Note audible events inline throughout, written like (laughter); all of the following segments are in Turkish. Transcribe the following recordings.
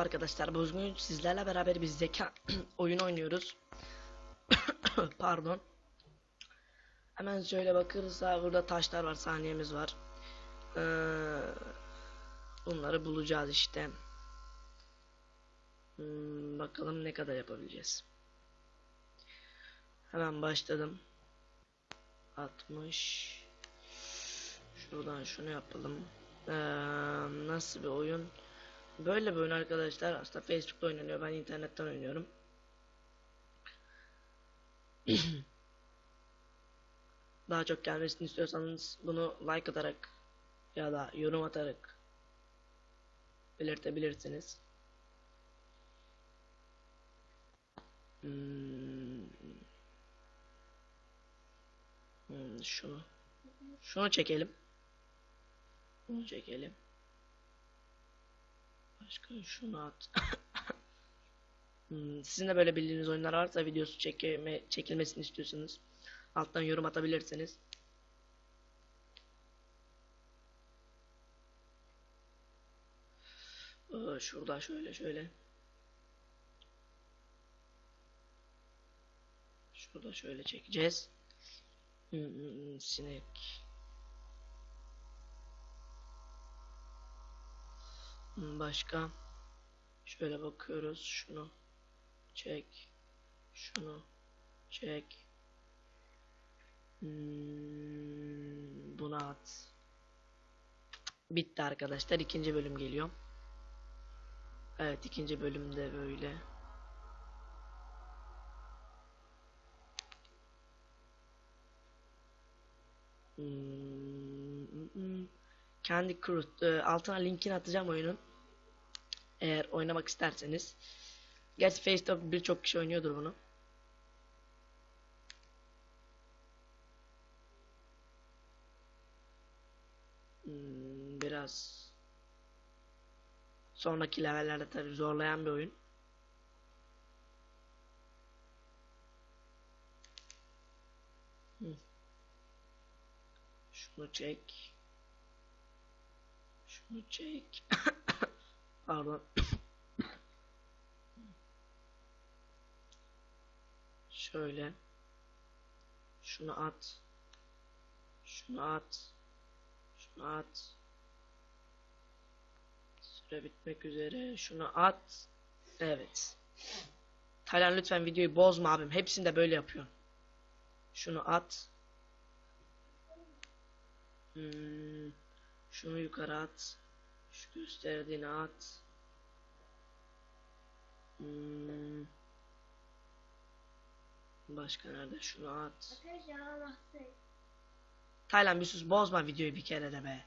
Arkadaşlar bugün sizlerle beraber bir zeka (clears throat) oyun oynuyoruz. (coughs) Pardon. Hemen şöyle bakırsa burada taşlar var, saniyemiz var. Ee, bunları bulacağız işte. Hmm, bakalım ne kadar yapabileceğiz. Hemen başladım. 60 Şuradan şunu yapalım. Ee, nasıl bir oyun? Böyle bir oyun arkadaşlar. Aslında Facebook'ta oynanıyor. Ben internetten oynuyorum. (clears throat) Daha çok gelmesini istiyorsanız bunu like atarak ya da yorum atarak belirtebilirsiniz. Hmm. Hmm, şunu şunu çekelim. Bunu çekelim. Başka şunu at. (laughs) Hmm, Sizin de böyle bildiğiniz oyunlar varsa videosu çekme, çekilmesini istiyorsanız alttan yorum atabilirsiniz. Ee, Şurada şöyle şöyle. Şurada şöyle çekeceğiz. Hmm, hmm, hmm, Sinek. Başka. Şöyle bakıyoruz. Şunu çek. Şunu çek. Hmm, Bunu at. Bitti arkadaşlar. İkinci bölüm geliyor. Evet ikinci bölümde böyle. Hmm, hmm, hmm. Candy e, altına linkini atacağım oyunun. Eğer oynamak isterseniz. Gerçi Face'de birçok kişi oynuyordur bunu. Hmm, biraz sonraki levellerde tabii zorlayan bir oyun. Hmm. Şunu çek. Şunu çek. (laughs) Pardon. Şöyle. Şunu at. Şunu at. Şunu at. Süre bitmek üzere. Şunu at. Evet. Taylan lütfen videoyu bozma abim. Hepsini de böyle yapıyor. Şunu at. Hmm. Şunu yukarı at. Şu gösterdiğini at. Hmm. Başka nerede? Şunu at. Taylan bir sus bozma videoyu bir kere de be.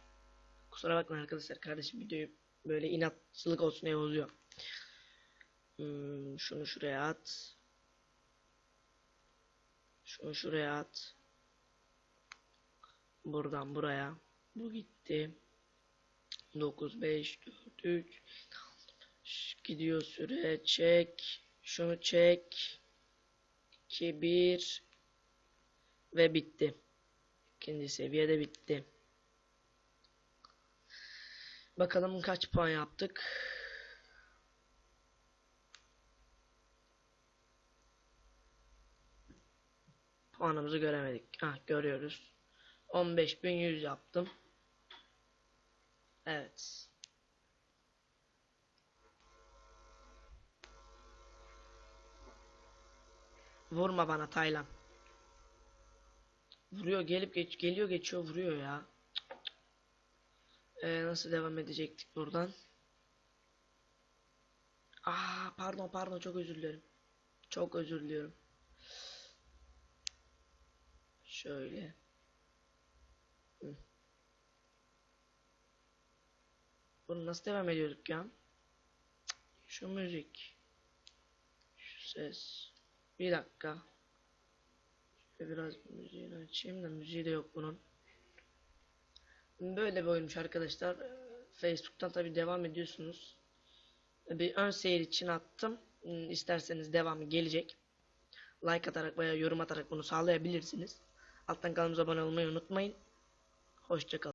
Kusura bakmayın arkadaşlar kardeşim videoyu böyle inatçılık olsun diye bozuyor. Hmm, şunu şuraya at. Şunu şuraya at. Buradan buraya. Bu gitti. 9 5 4 3 gidiyor süre çek. Şunu çek. 2 1 ve bitti. İkinci seviyede bitti. Bakalım kaç puan yaptık. Puanımızı göremedik. Ha görüyoruz. 15100 yaptım. Evet. Vurma bana Taylan. Vuruyor gelip geç geliyor geçiyor vuruyor ya. Ee, nasıl devam edecektik buradan? Aa pardon pardon çok özür dilerim. Çok özür diliyorum. Şöyle. Hı. Bunu nasıl devam ediyorduk ya? Şu müzik. Şu ses. Bir dakika. Şöyle biraz müziğini açayım da müziği de yok bunun. Böyle bir oyunmuş arkadaşlar. Facebook'tan tabi devam ediyorsunuz. Bir ön seyir için attım. İsterseniz devamı gelecek. Like atarak veya yorum atarak bunu sağlayabilirsiniz. Alttan kanalımıza abone olmayı unutmayın. Hoşçakalın.